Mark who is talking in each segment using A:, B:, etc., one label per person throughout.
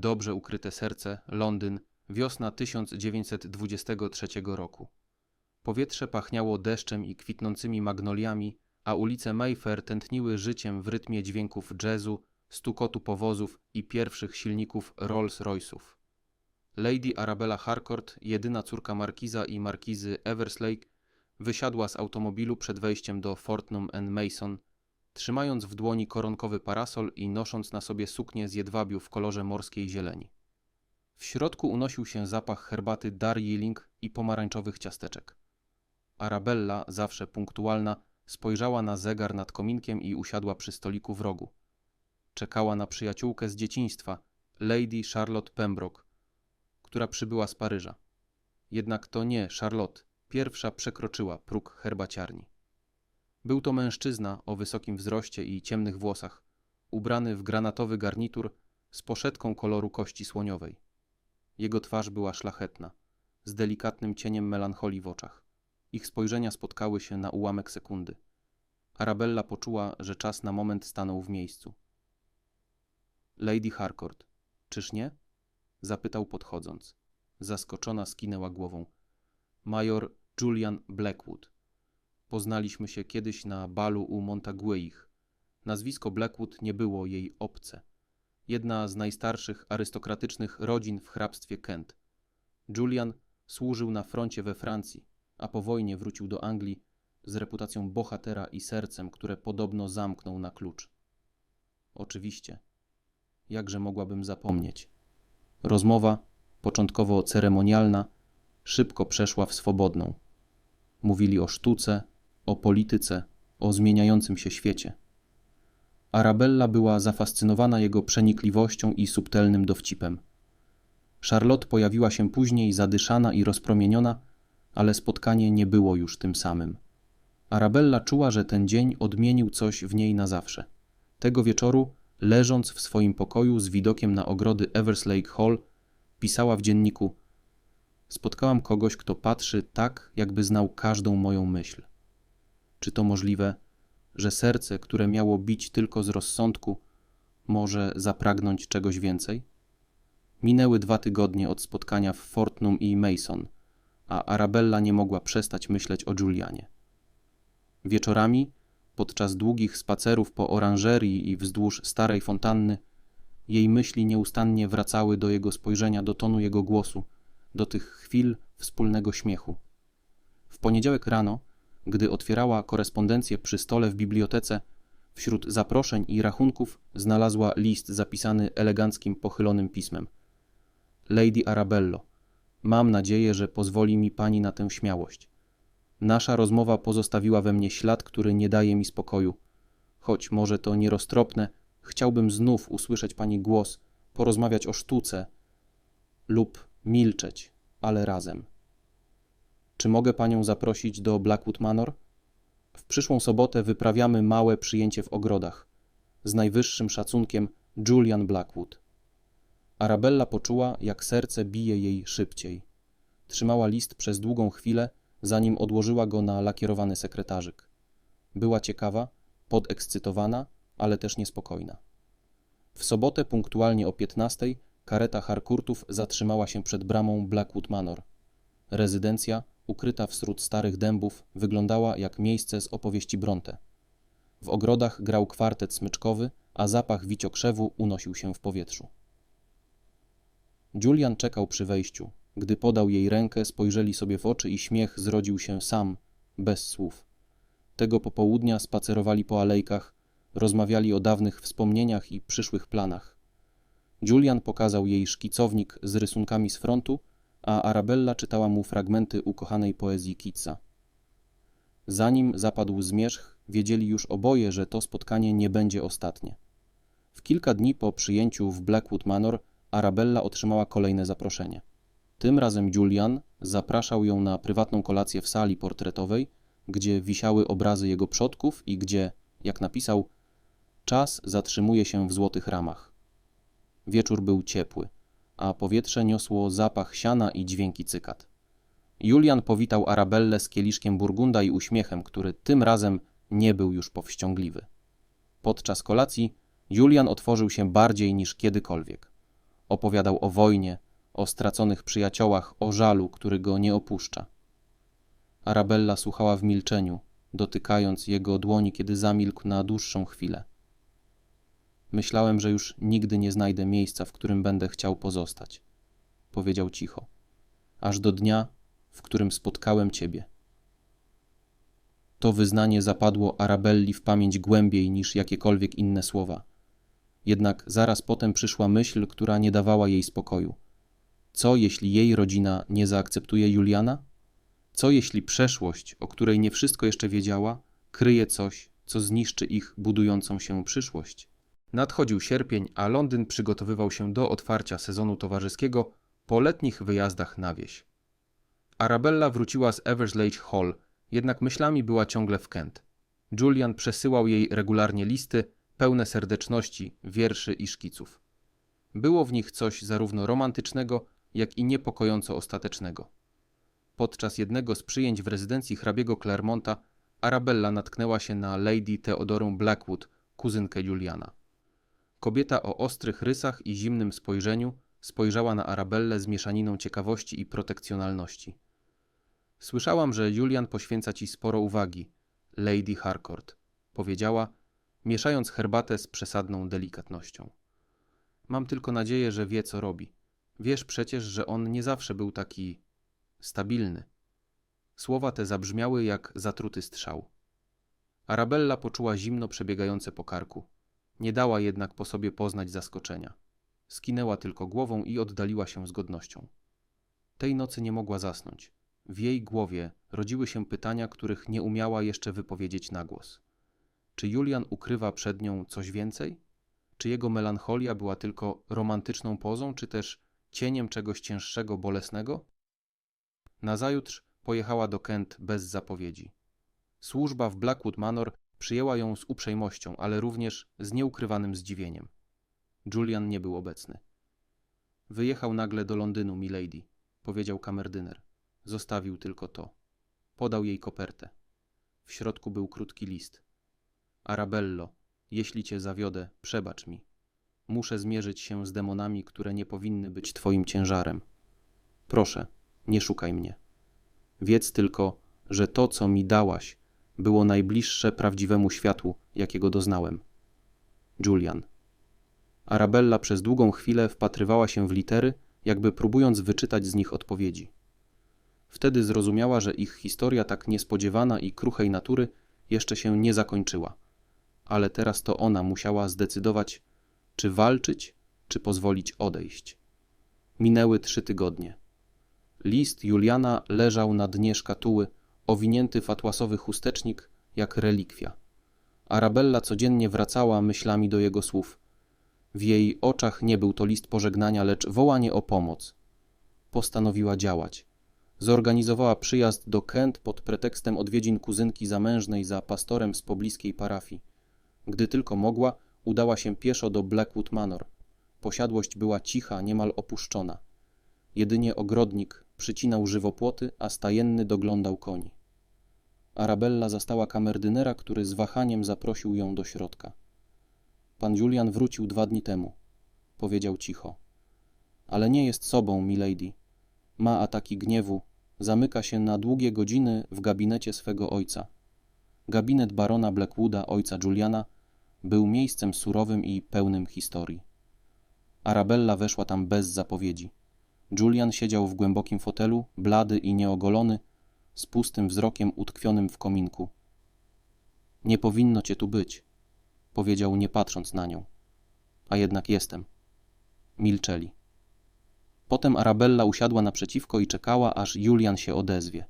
A: Dobrze ukryte serce, Londyn, wiosna 1923 roku. Powietrze pachniało deszczem i kwitnącymi magnoliami, a ulice Mayfair tętniły życiem w rytmie dźwięków jazzu, stukotu powozów i pierwszych silników Rolls-Royce'ów. Lady Arabella Harcourt, jedyna córka markiza i markizy Everslake, wysiadła z automobilu przed wejściem do Fortnum and Mason, trzymając w dłoni koronkowy parasol i nosząc na sobie suknię z jedwabiu w kolorze morskiej zieleni. W środku unosił się zapach herbaty Darjeeling i pomarańczowych ciasteczek. Arabella, zawsze punktualna, spojrzała na zegar nad kominkiem i usiadła przy stoliku w rogu. Czekała na przyjaciółkę z dzieciństwa, Lady Charlotte Pembroke, która przybyła z Paryża. Jednak to nie Charlotte pierwsza przekroczyła próg herbaciarni. Był to mężczyzna o wysokim wzroście i ciemnych włosach, ubrany w granatowy garnitur z poszetką koloru kości słoniowej. Jego twarz była szlachetna, z delikatnym cieniem melancholii w oczach. Ich spojrzenia spotkały się na ułamek sekundy. Arabella poczuła, że czas na moment stanął w miejscu. Lady Harcourt, czyż nie? Zapytał podchodząc. Zaskoczona skinęła głową. Major Julian Blackwood. Poznaliśmy się kiedyś na balu u Montagueich. Nazwisko Blackwood nie było jej obce. Jedna z najstarszych arystokratycznych rodzin w hrabstwie Kent. Julian służył na froncie we Francji, a po wojnie wrócił do Anglii z reputacją bohatera i sercem, które podobno zamknął na klucz. Oczywiście. Jakże mogłabym zapomnieć? Rozmowa, początkowo ceremonialna, szybko przeszła w swobodną. Mówili o sztuce, o polityce, o zmieniającym się świecie. Arabella była zafascynowana jego przenikliwością i subtelnym dowcipem. Charlotte pojawiła się później zadyszana i rozpromieniona, ale spotkanie nie było już tym samym. Arabella czuła, że ten dzień odmienił coś w niej na zawsze. Tego wieczoru, leżąc w swoim pokoju z widokiem na ogrody Everslake Hall, pisała w dzienniku: Spotkałam kogoś, kto patrzy tak, jakby znał każdą moją myśl. Czy to możliwe, że serce, które miało bić tylko z rozsądku, może zapragnąć czegoś więcej? Minęły dwa tygodnie od spotkania w Fortnum i Mason, a Arabella nie mogła przestać myśleć o Julianie. Wieczorami, podczas długich spacerów po oranżerii i wzdłuż starej fontanny, jej myśli nieustannie wracały do jego spojrzenia, do tonu jego głosu, do tych chwil wspólnego śmiechu. W poniedziałek rano, gdy otwierała korespondencję przy stole w bibliotece, wśród zaproszeń i rachunków znalazła list zapisany eleganckim, pochylonym pismem. Lady Arabello, mam nadzieję, że pozwoli mi pani na tę śmiałość. Nasza rozmowa pozostawiła we mnie ślad, który nie daje mi spokoju. Choć może to nieroztropne, chciałbym znów usłyszeć pani głos, porozmawiać o sztuce lub milczeć, ale razem. Czy mogę panią zaprosić do Blackwood Manor? W przyszłą sobotę wyprawiamy małe przyjęcie w ogrodach. Z najwyższym szacunkiem Julian Blackwood. Arabella poczuła, jak serce bije jej szybciej. Trzymała list przez długą chwilę, zanim odłożyła go na lakierowany sekretarzyk. Była ciekawa, podekscytowana, ale też niespokojna. W sobotę punktualnie o 15 kareta Harkurtów zatrzymała się przed bramą Blackwood Manor. Rezydencja, ukryta wśród starych dębów, wyglądała jak miejsce z opowieści Bronte. W ogrodach grał kwartet smyczkowy, a zapach wiciokrzewu unosił się w powietrzu. Julian czekał przy wejściu. Gdy podał jej rękę, spojrzeli sobie w oczy i śmiech zrodził się sam, bez słów. Tego popołudnia spacerowali po alejkach, rozmawiali o dawnych wspomnieniach i przyszłych planach. Julian pokazał jej szkicownik z rysunkami z frontu, a Arabella czytała mu fragmenty ukochanej poezji Kitsa. Zanim zapadł zmierzch, wiedzieli już oboje, że to spotkanie nie będzie ostatnie. W kilka dni po przyjęciu w Blackwood Manor Arabella otrzymała kolejne zaproszenie. Tym razem Julian zapraszał ją na prywatną kolację w sali portretowej, gdzie wisiały obrazy jego przodków i gdzie, jak napisał, czas zatrzymuje się w złotych ramach. Wieczór był ciepły, a powietrze niosło zapach siana i dźwięki cykat. Julian powitał Arabellę z kieliszkiem burgunda i uśmiechem, który tym razem nie był już powściągliwy. Podczas kolacji Julian otworzył się bardziej niż kiedykolwiek. Opowiadał o wojnie, o straconych przyjaciołach, o żalu, który go nie opuszcza. Arabella słuchała w milczeniu, dotykając jego dłoni, kiedy zamilkł na dłuższą chwilę. Myślałem, że już nigdy nie znajdę miejsca, w którym będę chciał pozostać, powiedział cicho, aż do dnia, w którym spotkałem ciebie. To wyznanie zapadło Arabelli w pamięć głębiej niż jakiekolwiek inne słowa. Jednak zaraz potem przyszła myśl, która nie dawała jej spokoju. Co jeśli jej rodzina nie zaakceptuje Juliana? Co jeśli przeszłość, o której nie wszystko jeszcze wiedziała, kryje coś, co zniszczy ich budującą się przyszłość? Nadchodził sierpień, a Londyn przygotowywał się do otwarcia sezonu towarzyskiego po letnich wyjazdach na wieś. Arabella wróciła z Eversledge Hall, jednak myślami była ciągle w Kent. Julian przesyłał jej regularnie listy, pełne serdeczności, wierszy i szkiców. Było w nich coś zarówno romantycznego, jak i niepokojąco ostatecznego. Podczas jednego z przyjęć w rezydencji hrabiego Clermonta Arabella natknęła się na Lady Theodorę Blackwood, kuzynkę Juliana. Kobieta o ostrych rysach i zimnym spojrzeniu spojrzała na Arabellę z mieszaniną ciekawości i protekcjonalności. Słyszałam, że Julian poświęca ci sporo uwagi, Lady Harcourt, powiedziała, mieszając herbatę z przesadną delikatnością. Mam tylko nadzieję, że wie, co robi. Wiesz przecież, że on nie zawsze był taki stabilny. Słowa te zabrzmiały jak zatruty strzał. Arabella poczuła zimno przebiegające po karku. Nie dała jednak po sobie poznać zaskoczenia. Skinęła tylko głową i oddaliła się z godnością. Tej nocy nie mogła zasnąć. W jej głowie rodziły się pytania, których nie umiała jeszcze wypowiedzieć na głos. Czy Julian ukrywa przed nią coś więcej? Czy jego melancholia była tylko romantyczną pozą, czy też cieniem czegoś cięższego, bolesnego? Nazajutrz pojechała do Kent bez zapowiedzi. Służba w Blackwood Manor przyjęła ją z uprzejmością, ale również z nieukrywanym zdziwieniem. Julian nie był obecny. Wyjechał nagle do Londynu, milady, powiedział kamerdyner. Zostawił tylko to. Podał jej kopertę. W środku był krótki list. Arabello, jeśli cię zawiodę, przebacz mi. Muszę zmierzyć się z demonami, które nie powinny być twoim ciężarem. Proszę, nie szukaj mnie. Wiedz tylko, że to, co mi dałaś, było najbliższe prawdziwemu światłu, jakiego doznałem. Julian. Arabella przez długą chwilę wpatrywała się w litery, jakby próbując wyczytać z nich odpowiedzi. Wtedy zrozumiała, że ich historia tak niespodziewana i kruchej natury jeszcze się nie zakończyła. Ale teraz to ona musiała zdecydować, czy walczyć, czy pozwolić odejść. Minęły trzy tygodnie. List Juliana leżał na dnie szkatuły, owinięty w atłasowy chustecznik, jak relikwia. Arabella codziennie wracała myślami do jego słów. W jej oczach nie był to list pożegnania, lecz wołanie o pomoc. Postanowiła działać. Zorganizowała przyjazd do Kent pod pretekstem odwiedzin kuzynki zamężnej za pastorem z pobliskiej parafii. Gdy tylko mogła, udała się pieszo do Blackwood Manor. Posiadłość była cicha, niemal opuszczona. Jedynie ogrodnik przycinał żywopłoty, a stajenny doglądał koni. Arabella zastała kamerdynera, który z wahaniem zaprosił ją do środka. Pan Julian wrócił dwa dni temu. Powiedział cicho. Ale nie jest sobą, milady. Ma ataki gniewu, zamyka się na długie godziny w gabinecie swego ojca. Gabinet barona Blackwooda, ojca Juliana, był miejscem surowym i pełnym historii. Arabella weszła tam bez zapowiedzi. Julian siedział w głębokim fotelu, blady i nieogolony, z pustym wzrokiem utkwionym w kominku. Nie powinno cię tu być, powiedział nie patrząc na nią. A jednak jestem. Milczeli. Potem Arabella usiadła naprzeciwko i czekała, aż Julian się odezwie.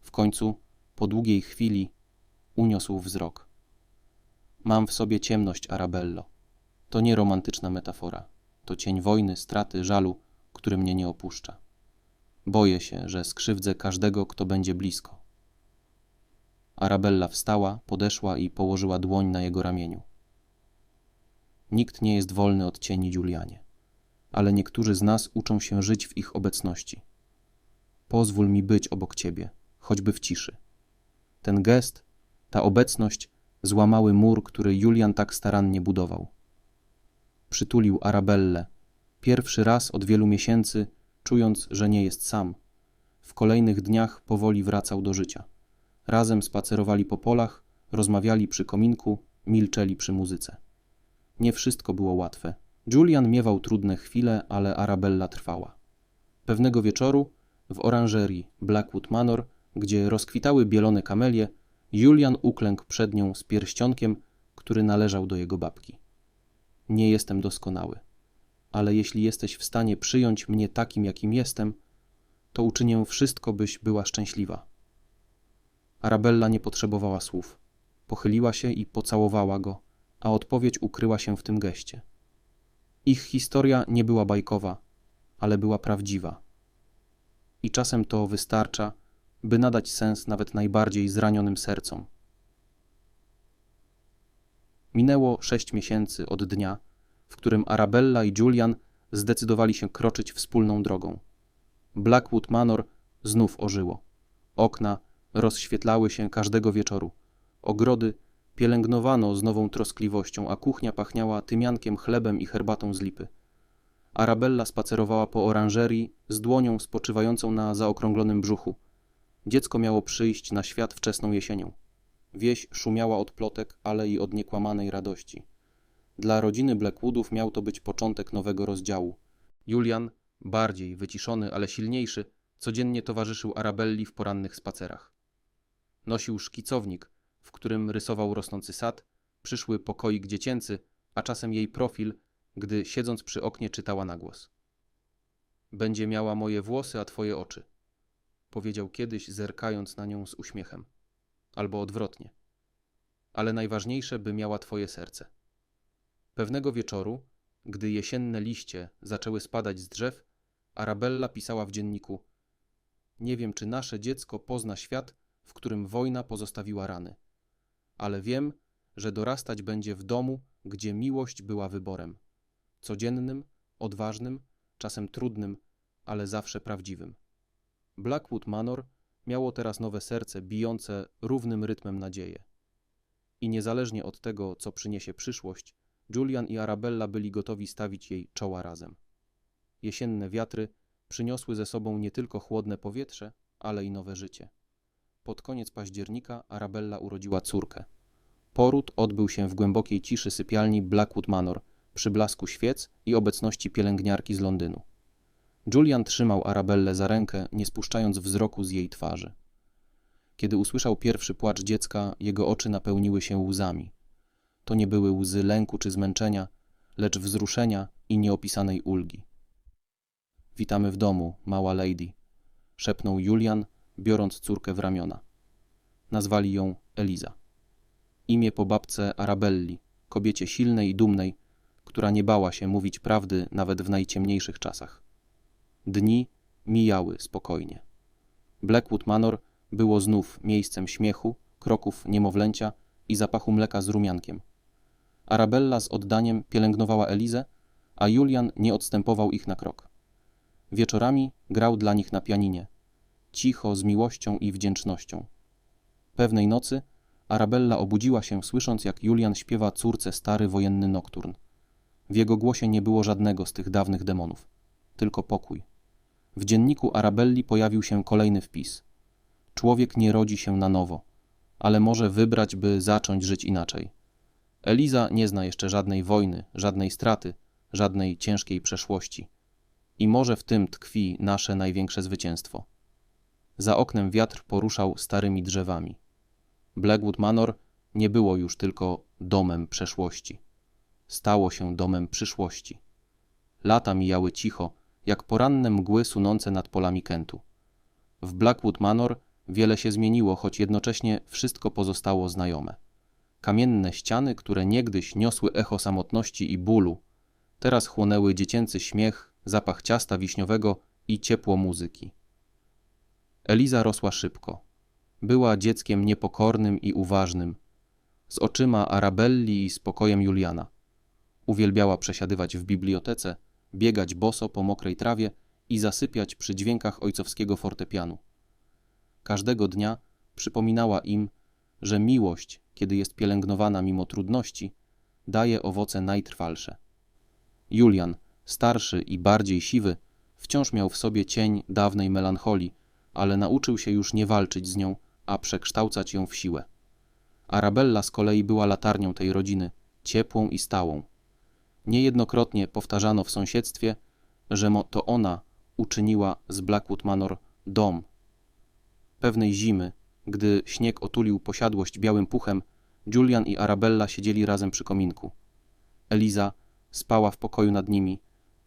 A: W końcu, po długiej chwili, uniosł wzrok. Mam w sobie ciemność, Arabello. To nie romantyczna metafora. To cień wojny, straty, żalu, który mnie nie opuszcza. Boję się, że skrzywdzę każdego, kto będzie blisko. Arabella wstała, podeszła i położyła dłoń na jego ramieniu. Nikt nie jest wolny od cieni Julianie, ale niektórzy z nas uczą się żyć w ich obecności. Pozwól mi być obok ciebie, choćby w ciszy. Ten gest, ta obecność złamały mur, który Julian tak starannie budował. Przytulił Arabellę, pierwszy raz od wielu miesięcy, czując, że nie jest sam. W kolejnych dniach powoli wracał do życia. Razem spacerowali po polach, rozmawiali przy kominku, milczeli przy muzyce. Nie wszystko było łatwe. Julian miewał trudne chwile, ale Arabella trwała. Pewnego wieczoru w oranżerii Blackwood Manor, gdzie rozkwitały bielone kamelie, Julian uklękł przed nią z pierścionkiem, który należał do jego babki. Nie jestem doskonały, ale jeśli jesteś w stanie przyjąć mnie takim, jakim jestem, to uczynię wszystko, byś była szczęśliwa. Arabella nie potrzebowała słów. Pochyliła się i pocałowała go, a odpowiedź ukryła się w tym geście. Ich historia nie była bajkowa, ale była prawdziwa. I czasem to wystarcza, by nadać sens nawet najbardziej zranionym sercom. Minęło sześć miesięcy od dnia, w którym Arabella i Julian zdecydowali się kroczyć wspólną drogą. Blackwood Manor znów ożyło. Okna rozświetlały się każdego wieczoru. Ogrody pielęgnowano z nową troskliwością, a kuchnia pachniała tymiankiem, chlebem i herbatą z lipy. Arabella spacerowała po oranżerii z dłonią spoczywającą na zaokrąglonym brzuchu. Dziecko miało przyjść na świat wczesną jesienią. Wieś szumiała od plotek, ale i od niekłamanej radości. Dla rodziny Blackwoodów miał to być początek nowego rozdziału. Julian, bardziej wyciszony, ale silniejszy, codziennie towarzyszył Arabelli w porannych spacerach. Nosił szkicownik, w którym rysował rosnący sad, przyszły pokoik dziecięcy, a czasem jej profil, gdy siedząc przy oknie czytała na głos. Będzie miała moje włosy, a twoje oczy, powiedział kiedyś, zerkając na nią z uśmiechem. Albo odwrotnie. Ale najważniejsze, by miała twoje serce. Pewnego wieczoru, gdy jesienne liście zaczęły spadać z drzew, Arabella pisała w dzienniku: Nie wiem, czy nasze dziecko pozna świat, w którym wojna pozostawiła rany, ale wiem, że dorastać będzie w domu, gdzie miłość była wyborem codziennym, odważnym, czasem trudnym, ale zawsze prawdziwym. Blackwood Manor miało teraz nowe serce bijące równym rytmem nadzieję. I niezależnie od tego, co przyniesie przyszłość, Julian i Arabella byli gotowi stawić jej czoła razem. Jesienne wiatry przyniosły ze sobą nie tylko chłodne powietrze, ale i nowe życie. Pod koniec października Arabella urodziła córkę. Poród odbył się w głębokiej ciszy sypialni Blackwood Manor, przy blasku świec i obecności pielęgniarki z Londynu. Julian trzymał Arabellę za rękę, nie spuszczając wzroku z jej twarzy. Kiedy usłyszał pierwszy płacz dziecka, jego oczy napełniły się łzami. To nie były łzy lęku czy zmęczenia, lecz wzruszenia i nieopisanej ulgi. Witamy w domu, mała lady, szepnął Julian, biorąc córkę w ramiona. Nazwali ją Eliza. Imię po babce Arabelli, kobiecie silnej i dumnej, która nie bała się mówić prawdy nawet w najciemniejszych czasach. Dni mijały spokojnie. Blackwood Manor było znów miejscem śmiechu, kroków niemowlęcia i zapachu mleka z rumiankiem. Arabella z oddaniem pielęgnowała Elizę, a Julian nie odstępował ich na krok. Wieczorami grał dla nich na pianinie, cicho, z miłością i wdzięcznością. Pewnej nocy Arabella obudziła się, słysząc, jak Julian śpiewa córce stary wojenny nokturn. W jego głosie nie było żadnego z tych dawnych demonów, tylko pokój. W dzienniku Arabelli pojawił się kolejny wpis. Człowiek nie rodzi się na nowo, ale może wybrać, by zacząć żyć inaczej. Eliza nie zna jeszcze żadnej wojny, żadnej straty, żadnej ciężkiej przeszłości. I może w tym tkwi nasze największe zwycięstwo. Za oknem wiatr poruszał starymi drzewami. Blackwood Manor nie było już tylko domem przeszłości stało się domem przyszłości. Lata mijały cicho, jak poranne mgły sunące nad polami Kentu. W Blackwood Manor wiele się zmieniło, choć jednocześnie wszystko pozostało znajome. Kamienne ściany, które niegdyś niosły echo samotności i bólu, teraz chłonęły dziecięcy śmiech, zapach ciasta wiśniowego i ciepło muzyki. Eliza rosła szybko. Była dzieckiem niepokornym i uważnym, z oczyma Arabelli i spokojem Juliana. Uwielbiała przesiadywać w bibliotece, biegać boso po mokrej trawie i zasypiać przy dźwiękach ojcowskiego fortepianu. Każdego dnia przypominała im, że miłość, kiedy jest pielęgnowana mimo trudności, daje owoce najtrwalsze. Julian, Starszy i bardziej siwy, wciąż miał w sobie cień dawnej melancholii, ale nauczył się już nie walczyć z nią, a przekształcać ją w siłę. Arabella z kolei była latarnią tej rodziny, ciepłą i stałą. Niejednokrotnie powtarzano w sąsiedztwie, że to ona uczyniła z Blackwood Manor dom. Pewnej zimy, gdy śnieg otulił posiadłość białym puchem, Julian i Arabella siedzieli razem przy kominku. Eliza spała w pokoju nad nimi,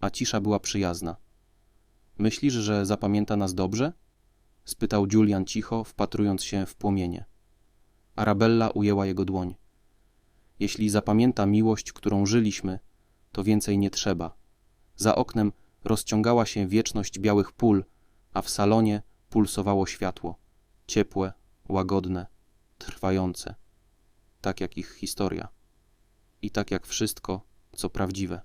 A: a cisza była przyjazna. Myślisz, że zapamięta nas dobrze? spytał Julian cicho, wpatrując się w płomienie. Arabella ujęła jego dłoń. Jeśli zapamięta miłość, którą żyliśmy, to więcej nie trzeba. Za oknem rozciągała się wieczność białych pól, a w salonie pulsowało światło. Ciepłe, łagodne, trwające. Tak jak ich historia. I tak jak wszystko, co prawdziwe.